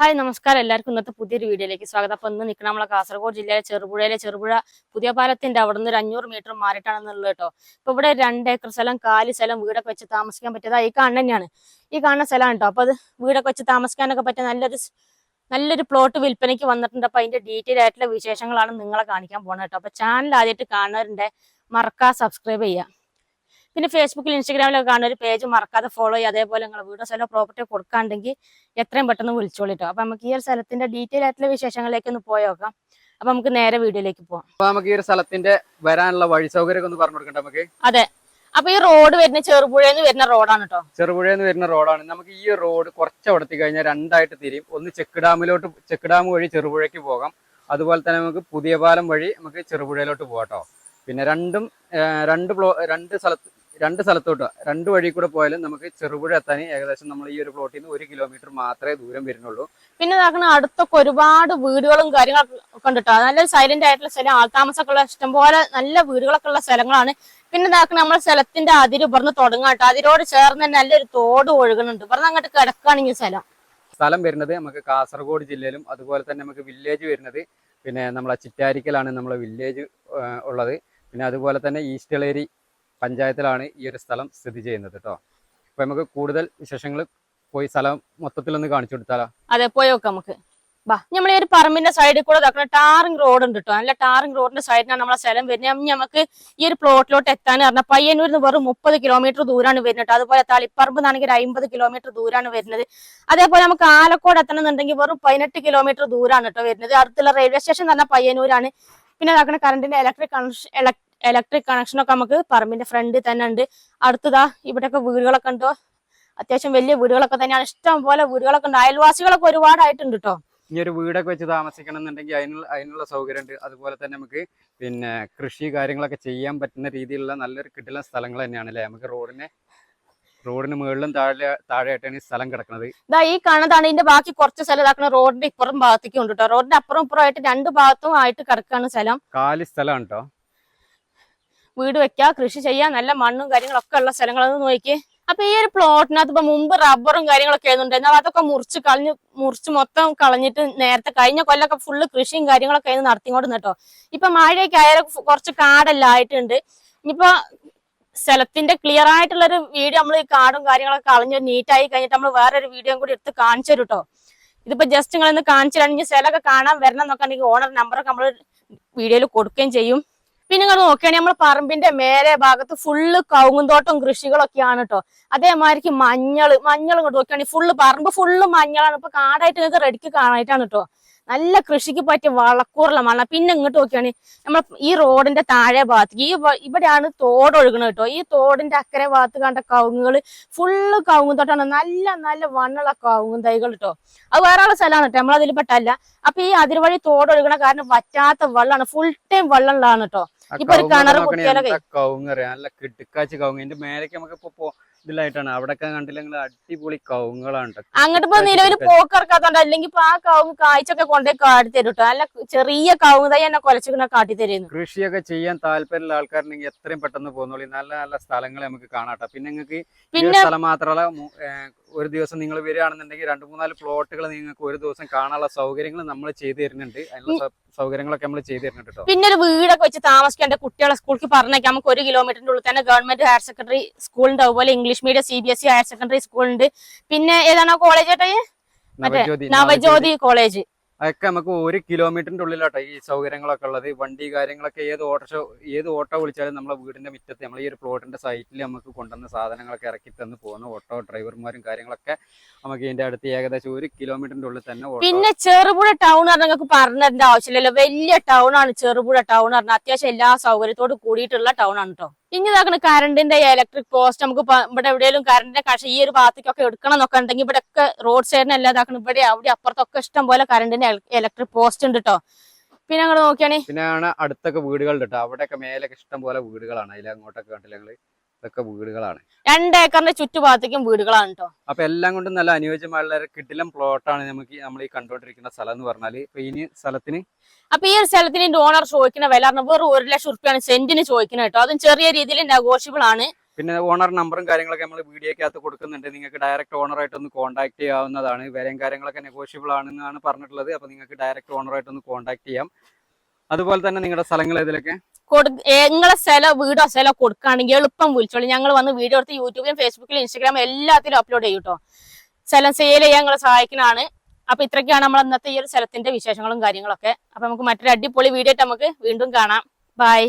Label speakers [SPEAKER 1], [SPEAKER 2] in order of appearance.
[SPEAKER 1] Hi നമസ്കാരം. എല്ലാവർക്കും ഇന്നത്തെ പുതിയൊരു വീഡിയോയിലേക്ക് സ്വാഗതം. അപ്പൊ ഇന്ന് നിൽക്കണം നമ്മളെ കാസർഗോഡ് ജില്ലയിലെ ചെറുപുഴയിലെ ചെറുപുഴ പുതിയ പാലത്തിന്റെ അവിടെ നിന്ന് ഒരു അഞ്ഞൂറ് മീറ്റർ മാറിയിട്ടാണെന്നുള്ളത് കേട്ടോ. ഇപ്പൊ ഇവിടെ രണ്ട് ഏക്കർ സ്ഥലം കാലി സ്ഥലം വീടൊക്കെ വെച്ച് താമസിക്കാൻ പറ്റിയത് ഈ കാണുന്ന തന്നെയാണ്. ഈ കാണുന്ന സ്ഥലമാണ് കേട്ടോ. അപ്പൊ അത് വീടൊക്കെ വെച്ച് താമസിക്കാനൊക്കെ പറ്റിയ നല്ലൊരു നല്ലൊരു പ്ലോട്ട് വിൽപ്പനയ്ക്ക് വന്നിട്ടുണ്ട്. അപ്പൊ അതിന്റെ ഡീറ്റെയിൽ ആയിട്ടുള്ള വിശേഷങ്ങളാണ് നിങ്ങളെ കാണിക്കാൻ പോകുന്നത് കേട്ടോ. അപ്പൊ ചാനൽ ആദ്യമായിട്ട് കാണുന്നവരുണ്ട് മറക്കാ സബ്സ്ക്രൈബ് ചെയ്യുക. പിന്നെ ഫേസ്ബുക്കിൽ ഇൻസ്റ്റാഗ്രാമിലൊക്കെ കാണുന്ന ഒരു പേജ് മറക്കാതെ ഫോളോ ചെയ്യുക. അതേപോലെ നിങ്ങൾ വീടോ സ്ഥലം പ്രോപ്പർട്ടി കൊടുക്കാണ്ടെങ്കിൽ എത്രയും പെട്ടെന്ന് വിളിച്ചോളിട്ടോ അപ്പൊ നമുക്ക് ഈ ഒരു സ്ഥലത്തിന്റെ ഡീറ്റെയിൽ ആയിട്ടുള്ള വിശേഷങ്ങളിലേക്ക് ഒന്ന് പോയോക്കാം അപ്പൊ നമുക്ക് നേരെ വീഡിയോയിലേക്ക് പോവാം.
[SPEAKER 2] അപ്പൊ നമുക്ക് ഈ ഒരു സ്ഥലത്തിന്റെ വരാനുള്ള വഴി സൗകര്യം ഒന്ന് പറഞ്ഞു കൊടുക്കണ്ട നമുക്ക്? അതെ.
[SPEAKER 1] അപ്പൊ ഈ റോഡ് വരുന്ന ചെറുപുഴയിൽ വരുന്ന റോഡാണ് കേട്ടോ
[SPEAKER 2] ചെറുപുഴയിൽ വരുന്ന റോഡാണ് നമുക്ക് ഈ റോഡ് കുറച്ച് അവിടെത്തി കഴിഞ്ഞാൽ രണ്ടായിട്ട് തിരിയും. ഒന്ന് ചെക്ക് ഡാമിലോട്ട് ചെക്ക് ഡാം വഴി ചെറുപുഴയ്ക്ക് പോകാം. അതുപോലെ തന്നെ നമുക്ക് പുതിയ പാലം വഴി നമുക്ക് ചെറുപുഴയിലോട്ട് പോകാട്ടോ പിന്നെ രണ്ടും രണ്ട് പ്ലോ രണ്ട് സ്ഥലത്ത് രണ്ട് സ്ഥലത്തോട്ട് രണ്ട് വഴി കൂടെ പോയാലും നമുക്ക് ചെറുപുഴ എത്താൻ ഏകദേശം നമ്മൾ ഈ ഒരു പ്ലോട്ടിൽ നിന്ന് ഒരു കിലോമീറ്റർ മാത്രമേ ദൂരം വരുന്നുള്ളൂ.
[SPEAKER 1] പിന്നെ ഇതാക്കണ അടുത്തൊക്കെ ഒരുപാട് വീടുകളും കാര്യങ്ങളൊക്കെ ഉണ്ട് കേട്ടോ നല്ല സൈലന്റ് ആയിട്ടുള്ള സ്ഥലം ആൾത്താമസമൊക്കെ ഉള്ള ഇഷ്ടംപോലെ നല്ല വീടുകളൊക്കെ ഉള്ള സ്ഥലങ്ങളാണ്. പിന്നെ ഇതാക്കണ നമ്മുടെ സ്ഥലത്തിന്റെ അതിര് പറഞ്ഞ് തുടങ്ങാം കേട്ടോ. അതിരോട് ചേർന്ന് തന്നെ നല്ലൊരു തോട് ഒഴുകുന്നുണ്ട്. പറഞ്ഞ അങ്ങോട്ട് കിടക്കുകയാണെങ്കിൽ സ്ഥലം.
[SPEAKER 2] സ്ഥലം വരുന്നത് നമുക്ക് കാസർഗോഡ് ജില്ലയിലും അതുപോലെ തന്നെ നമുക്ക് വില്ലേജ് വരുന്നത് പിന്നെ നമ്മളെ ചിറ്റാരിക്കലാണ് നമ്മളെ വില്ലേജ് ഉള്ളത്. പിന്നെ അതുപോലെ തന്നെ ഈസ്റ്റളേരി പഞ്ചായത്തിലാണ് ഈ ഒരു സ്ഥലം സ്ഥിതി ചെയ്യുന്നത് കേട്ടോ അപ്പൊ നമുക്ക് കൂടുതൽ വിശേഷങ്ങൾ പോയി സ്ഥലം മൊത്തത്തിലൊന്ന് കാണിച്ചു കൊടുത്താലോ?
[SPEAKER 1] അതെ പോയി നോക്കാം നമുക്ക്. ബാ നമ്മൾ ഈ ഒരു പറമ്പിന്റെ സൈഡിൽ കൂടെ നോക്കണം ടാറിംഗ് റോഡ് ഉണ്ട് കേട്ടോ നല്ല ടാറിംഗ് റോഡിന്റെ സൈഡിലാണ് നമ്മളെ സ്ഥലം വരുന്നത്. നമുക്ക് ഈ ഒരു പ്ലോട്ടിലോട്ട് എത്താൻ പറഞ്ഞാൽ പയ്യന്നൂരിൽ നിന്ന് വെറും മുപ്പത് കിലോമീറ്റർ ദൂരമാണ് വരുന്നത് അതുപോലെ തളിപ്പറമ്പ് ഒരു അമ്പത് കിലോമീറ്റർ ദൂരമാണ് വരുന്നത്. അതേപോലെ നമുക്ക് ആലക്കോട് എത്തണമെന്നുണ്ടെങ്കിൽ വെറും പതിനെട്ട് കിലോമീറ്റർ ദൂരമാണ് കേട്ടോ വരുന്നത്. അടുത്തുള്ള റെയിൽവേ സ്റ്റേഷൻ പറഞ്ഞാൽ പയ്യന്നൂരാണ്. പിന്നെ നോക്കണം കറണ്ടിന്റെ ഇലക്ട്രിക് കണക്ഷൻ ഇലക്ട്രിക് കണക്ഷൻ ഒക്കെ നമുക്ക് പറമ്പിന്റെ ഫ്രണ്ടിൽ തന്നെ ഉണ്ട്. അടുത്തതാ ഇവിടെയൊക്കെ വീടുകളൊക്കെ ഉണ്ടോ? അത്യാവശ്യം വലിയ വീടുകളൊക്കെ തന്നെയാണ്. ഇഷ്ടം പോലെ വീടുകളൊക്കെ ഉണ്ട്. അയൽവാസികളൊക്കെ ഒരുപാടായിട്ടുണ്ട് കേട്ടോ
[SPEAKER 2] ഈ ഒരു വീടൊക്കെ വെച്ച് താമസിക്കണം എന്നുണ്ടെങ്കിൽ അതിനുള്ള അതിനുള്ള സൗകര്യം ഉണ്ട് അതുപോലെ തന്നെ നമുക്ക് പിന്നെ കൃഷി കാര്യങ്ങളൊക്കെ ചെയ്യാൻ പറ്റുന്ന രീതിയിലുള്ള നല്ലൊരു കിട്ടുന്ന സ്ഥലങ്ങൾ തന്നെയാണ് അല്ലേ? നമുക്ക് റോഡിന് റോഡിന് മുകളിലും താഴെ താഴെയായിട്ടാണ് ഈ സ്ഥലം കിടക്കുന്നത്.
[SPEAKER 1] ഇതാ ഈ കാണുന്നതാണ് ഇതിന്റെ ബാക്കി കുറച്ച് സ്ഥലം. ഇതാക്കുന്ന റോഡിന്റെ ഇപ്പുറം ഭാഗത്തേക്ക് ഉണ്ട് കേട്ടോ റോഡിന്റെ അപ്പുറം ഇപ്പുറമായിട്ട് രണ്ട് ഭാഗത്തും ആയിട്ട് കിടക്കാണ് സ്ഥലം.
[SPEAKER 2] കാലി സ്ഥലമാണ് കേട്ടോ
[SPEAKER 1] വീട് വെക്കുക കൃഷി ചെയ്യുക നല്ല മണ്ണും കാര്യങ്ങളൊക്കെ ഉള്ള സ്ഥലങ്ങളൊന്ന് നോക്കി. അപ്പൊ ഈ ഒരു പ്ലോട്ടിനകത്ത് ഇപ്പൊ മുമ്പ് റബ്ബറും കാര്യങ്ങളൊക്കെ ആയിരുന്നുണ്ട്. അതൊക്കെ മുറിച്ച് കളഞ്ഞ് മുറിച്ച് മൊത്തം കളഞ്ഞിട്ട് നേരത്തെ കഴിഞ്ഞ കൊല്ലൊക്കെ ഫുള്ള് കൃഷിയും കാര്യങ്ങളൊക്കെ ആയിരുന്നു നടത്തിക്കൊണ്ടിരുന്നു കേട്ടോ. ഇപ്പൊ മഴയൊക്കെ ആയാലും കുറച്ച് കാടെല്ലാം ആയിട്ടുണ്ട്. ഇനിയിപ്പോ സ്ഥലത്തിന്റെ ക്ലിയർ ആയിട്ടുള്ള ഒരു വീഡിയോ നമ്മൾ ഈ കാടും കാര്യങ്ങളൊക്കെ കളഞ്ഞ് നീറ്റായി കഴിഞ്ഞിട്ട് നമ്മൾ വേറൊരു വീഡിയോ കൂടി എടുത്ത് കാണിച്ചു തരും കേട്ടോ. ഇതിപ്പോ ജസ്റ്റ് നിങ്ങൾ ഇന്ന് കാണിച്ചു തരാണെങ്കിൽ സ്ഥലമൊക്കെ കാണാൻ വരണം എന്നൊക്കെ ഉണ്ടെങ്കിൽ ഓണർ നമ്പറൊക്കെ നമ്മൾ വീഡിയോയിൽ കൊടുക്കുകയും ചെയ്യും. പിന്നെ നിങ്ങൾ നോക്കുകയാണെങ്കിൽ നമ്മൾ പറമ്പിന്റെ മേലെ ഭാഗത്ത് ഫുള്ള് കൗങ്ങുന്തോട്ടം കൃഷികളൊക്കെയാണ് കേട്ടോ അതേമാതിരിക്ക് മഞ്ഞൾ മഞ്ഞൾ ഇങ്ങോട്ട് നോക്കുകയാണെങ്കിൽ ഫുള്ള് പറമ്പ് ഫുള്ള് മഞ്ഞളാണ്. ഇപ്പൊ കാടായിട്ട് നിങ്ങൾക്ക് റെഡിക്ക് കാണാനായിട്ടാണ് കേട്ടോ നല്ല കൃഷിക്ക് പറ്റിയ വളക്കൂറുള്ള മണ്ണ. പിന്നെ ഇങ്ങോട്ട് നോക്കുകയാണെങ്കിൽ നമ്മൾ ഈ റോഡിന്റെ താഴെ ഭാഗത്തേക്ക് ഈ ഇവിടെയാണ് തോട് ഒഴുകുന്നത് കേട്ടോ ഈ തോടിന്റെ അക്കരെ ഭാഗത്ത് കണ്ട കവുങ്ങുകൾ ഫുള്ള് കൗങ്ങുന്തോട്ടാണ് നല്ല നല്ല വണ്ണുള്ള കവുങ്ങും തൈകൾ കേട്ടോ അത് വേറെ ഉള്ള സ്ഥലമാണ് കേട്ടോ നമ്മളതിൽ പെട്ടല്ല അപ്പൊ ഈ അതിരുവഴി തോട് ഒഴുകണ കാരണം വറ്റാത്ത വെള്ളമാണ് ഫുൾ ടൈം വെള്ളമുള്ളതാണ് കേട്ടോ ഇപ്പൊ ഒരു
[SPEAKER 2] നോക്കണേ
[SPEAKER 1] കുത്തിയാലൊക്കെ.
[SPEAKER 2] കവുങ്ങ് അറിയാം നല്ല കിടുക്കാച്ചി കവുങ്ങ് ഇതിന്റെ മേലേക്ക് നമുക്ക് ഇപ്പൊ ഇതിലായിട്ടാണ്. അവിടെയൊക്കെ കണ്ടില്ലെങ്കിൽ അടിപൊളി കവുങ്ങളാണ്
[SPEAKER 1] അങ്ങോട്ട് ഇപ്പൊ നിലവിൽ. പോക്കിറക്കാത്തോണ്ട് അല്ലെങ്കിൽ ഇപ്പൊ ആ കവുങ്ങ് കാഴ്ചൊക്കെ കൊണ്ടുപോയി കാട്ടി തരും കേട്ടോ നല്ല ചെറിയ കവുങ്ങ് തൈ എന്നെ കൊലച്ചിങ്ങനെ കാട്ടി തരുന്നു
[SPEAKER 2] കൃഷിയൊക്കെ ചെയ്യാൻ താല്പര്യമുള്ള ആൾക്കാരുണ്ടെങ്കിൽ എത്രയും പെട്ടെന്ന് പോകുന്നോളി നല്ല നല്ല സ്ഥലങ്ങൾ നമുക്ക് കാണാട്ടോ പിന്നെ നിങ്ങൾക്ക്
[SPEAKER 1] പിന്നെ
[SPEAKER 2] സ്ഥലം മാത്രമല്ല ഒരു ദിവസം നിങ്ങൾ വരികയാണെന്നുണ്ടെങ്കിൽ രണ്ട് മൂന്നാൽ പ്ലോട്ടുകൾ നിങ്ങൾക്ക് ഒരു ദിവസം കാണാനുള്ള സൗകര്യങ്ങൾ നമ്മൾ ചെയ്തു തരുന്നുണ്ട്. അതിനുള്ള സൗകര്യങ്ങളൊക്കെ നമ്മൾ ചെയ്തു തരുന്നുണ്ട് കേട്ടോ
[SPEAKER 1] പിന്നെ ഒരു വീടൊക്കെ വെച്ച് താമസിക്കേണ്ട കുട്ടികളെ സ്കൂളിൽ പറഞ്ഞേക്കാം നമുക്ക് ഒരു കിലോമീറ്ററിന്റെ ഉള്ളിൽ തന്നെ ഗവൺമെന്റ് ഹയർ സെക്കൻഡറി സ്കൂളിന്റെ അതുപോലെ English medium C B S E higher secondary school ഉണ്ട്. പിന്നെ ഏതാണ് കോളേജ് ഏട്ടാ ഈ? മറ്റേ
[SPEAKER 2] നവജ്യോതി
[SPEAKER 1] കോളേജ്
[SPEAKER 2] അതൊക്കെ നമുക്ക് ഒരു കിലോമീറ്ററിന്റെ ഉള്ളിലാട്ടോ ഈ സൗകര്യങ്ങളൊക്കെ ഉള്ളത്. വണ്ടി കാര്യങ്ങളൊക്കെ ഏത് ഓട്ടോ ഏത് ഓട്ടോ വിളിച്ചാലും നമ്മളെ വീടിന്റെ മുറ്റത്ത് നമ്മൾ ഈ ഒരു പ്ലോട്ടിന്റെ സൈറ്റിൽ നമുക്ക് കൊണ്ടുവന്ന സാധനങ്ങളൊക്കെ ഇറക്കി തന്ന് പോകുന്ന ഓട്ടോ ഡ്രൈവർമാരും കാര്യങ്ങളൊക്കെ നമുക്ക് ഇതിന്റെ അടുത്ത് ഏകദേശം ഒരു കിലോമീറ്ററിന്റെ ഉള്ളിൽ തന്നെ
[SPEAKER 1] പിന്നെ ചെറുപുഴ ടൗൺ പറഞ്ഞാൽ നിങ്ങൾക്ക് പറഞ്ഞതിന്റെ ആവശ്യമില്ലല്ലോ. വലിയ ടൗൺ ആണ് ചെറുപുഴ ടൗൺ പറഞ്ഞാൽ അത്യാവശ്യം എല്ലാ സൗകര്യത്തോട് കൂടിയിട്ടുള്ള ടൗൺ ആണ് കേട്ടോ ഇനി ഇതാക്കണ കറണ്ടിന്റെ ഇലക്ട്രിക് പോസ്റ്റ് നമുക്ക് ഇവിടെ എവിടെയെങ്കിലും കറണ്ടിന്റെ കഷ ഈ ഒരു ഭാഗത്തേക്കൊക്കെ എടുക്കണം എന്നൊക്കെ ഉണ്ടെങ്കിൽ ഇവിടെ ഒക്കെ റോഡ് സൈഡിന് എല്ലാം ഇതാക്കണം ഇവിടെ അവിടെ അപ്പുറത്തൊക്കെ ഇഷ്ടം പോലെ കറണ്ടിന്റെ ഇലക്ട്രിക് പോസ്റ്റ് ഉണ്ട് കേട്ടോ പിന്നെ ഞങ്ങൾ നോക്കിയാണെ?
[SPEAKER 2] പിന്നെ അടുത്തൊക്കെ വീടുകളുണ്ട് കേട്ടോ അവിടെയൊക്കെ മേലൊക്കെ ഇഷ്ടം പോലെ വീടുകളാണ്. അതിൽ അങ്ങോട്ടൊക്കെ കണ്ടില്ല ഞങ്ങൾ ഇതൊക്കെ വീടുകളാണ്.
[SPEAKER 1] രണ്ട് ഏക്കറിന്റെ ചുറ്റുഭാഗത്തേക്കും വീടുകളാണ് കേട്ടോ
[SPEAKER 2] അപ്പൊ എല്ലാം കൊണ്ടും നല്ല അനുയോജ്യമായുള്ള കിട്ടിലും കിടിലം പ്ലോട്ടാണ് നമുക്ക് നമ്മൾ ഈ കണ്ടുകൊണ്ടിരിക്കുന്ന സ്ഥലം എന്ന് പറഞ്ഞാൽ. ഇപ്പൊ ഇനി സ്ഥലത്തിന്?
[SPEAKER 1] അപ്പൊ ഈ ഒരു സ്ഥലത്തിന് ഓണർ ചോദിക്കുന്ന വില പറഞ്ഞാൽ വെറും ഒരു ലക്ഷം റുപ്യാണ് സെന്റിന് ചോദിക്കുന്നത് കേട്ടോ അതും ചെറിയ രീതിയിൽ നെഗോഷ്യബിൾ ആണ്.
[SPEAKER 2] പിന്നെ ഓണർ നമ്പറും കാര്യങ്ങളൊക്കെ നമ്മൾ വീഡിയോക്കകത്ത് കൊടുക്കുന്നുണ്ട്. നിങ്ങൾക്ക് ഡയറക്റ്റ് ഓണറായിട്ട് ഒന്ന് കോൺടാക്ട് ചെയ്യാവുന്നതാണ്. വിലയും കാര്യങ്ങളൊക്കെ നെഗോഷ്യബിൾ ആണെന്നാണ് പറഞ്ഞിട്ടുള്ളത്. അപ്പോൾ നിങ്ങൾക്ക് ഡയറക്റ്റ് ഓണറായിട്ട് ഒന്ന് കോൺടാക്ട് ചെയ്യാം. അതുപോലെ തന്നെ നിങ്ങളുടെ സ്ഥലങ്ങൾ ഇതിലൊക്കെ
[SPEAKER 1] നിങ്ങളെ സ്ഥലം വീടോ സ്ഥലം കൊടുക്കുകയാണെങ്കിൽ എളുപ്പം വിളിച്ചോളൂ. ഞങ്ങൾ വന്ന് വീഡിയോ എടുത്ത് യൂട്യൂബിലും ഫേസ്ബുക്കിലും ഇൻസ്റ്റാഗ്രാമിലും എല്ലാത്തിലും അപ്ലോഡ് ചെയ്യും സ്ഥലം സെയിൽ ചെയ്യാൻ ഞങ്ങളെ സഹായിക്കുന്നതാണ് അപ്പൊ ഇത്രയൊക്കെയാണ് നമ്മൾ ഇന്നത്തെ ഈ ഒരു സ്ഥലത്തിന്റെ വിശേഷങ്ങളും കാര്യങ്ങളൊക്കെ. അപ്പൊ നമുക്ക് മറ്റൊരു അടിപൊളി വീഡിയോ ആയിട്ട് നമുക്ക് വീണ്ടും കാണാം. ബൈ